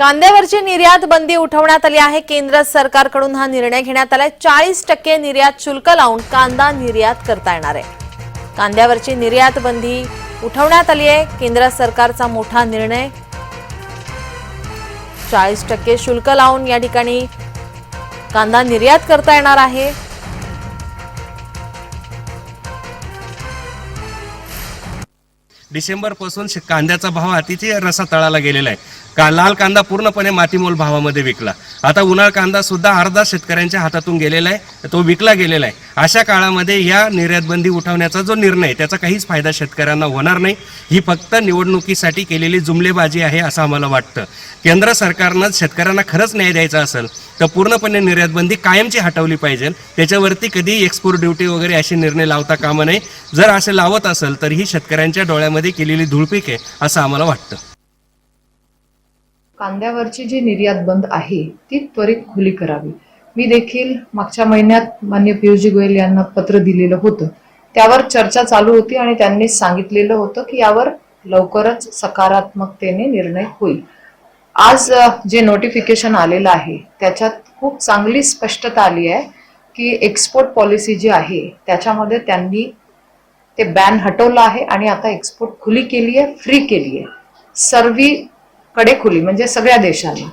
कांद्यावरची निर्यात बंदी उठवण्यात आली आहे. केंद्र सरकारकडून हा निर्णय घेण्यात आलाय. चाळीस टक्के निर्यात शुल्क लावून कांदा निर्यात करता येणार आहे. कांद्यावरची निर्यात बंदी उठवण्यात आली आहे. केंद्र सरकारचा मोठा निर्णय. चाळीस टक्के शुल्क लावून या ठिकाणी कांदा निर्यात करता येणार आहे. डिसेंबरपासून कांद्याचा भाव अतिशय रसा तळाला गेलेला आहे. का? लाल कांदा पूर्णपणे मातीमोल भावामध्ये विकला. आता उन्हाळ कांदा सुद्धा अर्धा शेतकऱ्यांच्या हातातून गेलेला आहे. तो विकला गेलेला आहे. अशा काळामध्ये या निर्यातबंदी उठवण्याचा जो निर्णय त्याचा काहीच फायदा शेतकऱ्यांना होणार नाही. ही फक्त निवडणुकीसाठी केलेली जुमलेबाजी आहे असं आम्हाला वाटतं. केंद्र सरकारनं शेतकऱ्यांना खरंच न्याय द्यायचा असेल तर पूर्णपणे निर्यातबंदी कायमची हटवली पाहिजे. त्याच्यावरती कधी एक्सपोर्ट ड्युटी वगैरे असे निर्णय लावता कामा नये. जर असे लावत असेल तर ही शेतकऱ्यांच्या डोळ्यामध्ये केलेली धुळपीक आहे असं आम्हाला वाटतं. कांद्यावरची जी निर्यात बंद आहे ती त्वरित खुली करावी. मी देखील मागच्या महिन्यात मान्य पियुषजी गोयल यांना पत्र दिलेलं होतं. त्यावर चर्चा चालू होती आणि त्यांनी सांगितलेलं होतं की यावर लवकरच सकारात्मकतेने निर्णय होईल. आज जे नोटिफिकेशन आलेलं आहे त्याच्यात खूप चांगली स्पष्टता आली आहे की एक्सपोर्ट पॉलिसी जी आहे त्याच्यामध्ये त्यांनी ते बॅन हटवलं आहे आणि आता एक्सपोर्ट खुली केली आहे फ्री केली आहे. सर्वी कडे खुली म्हणजे सगळ्या देशांना.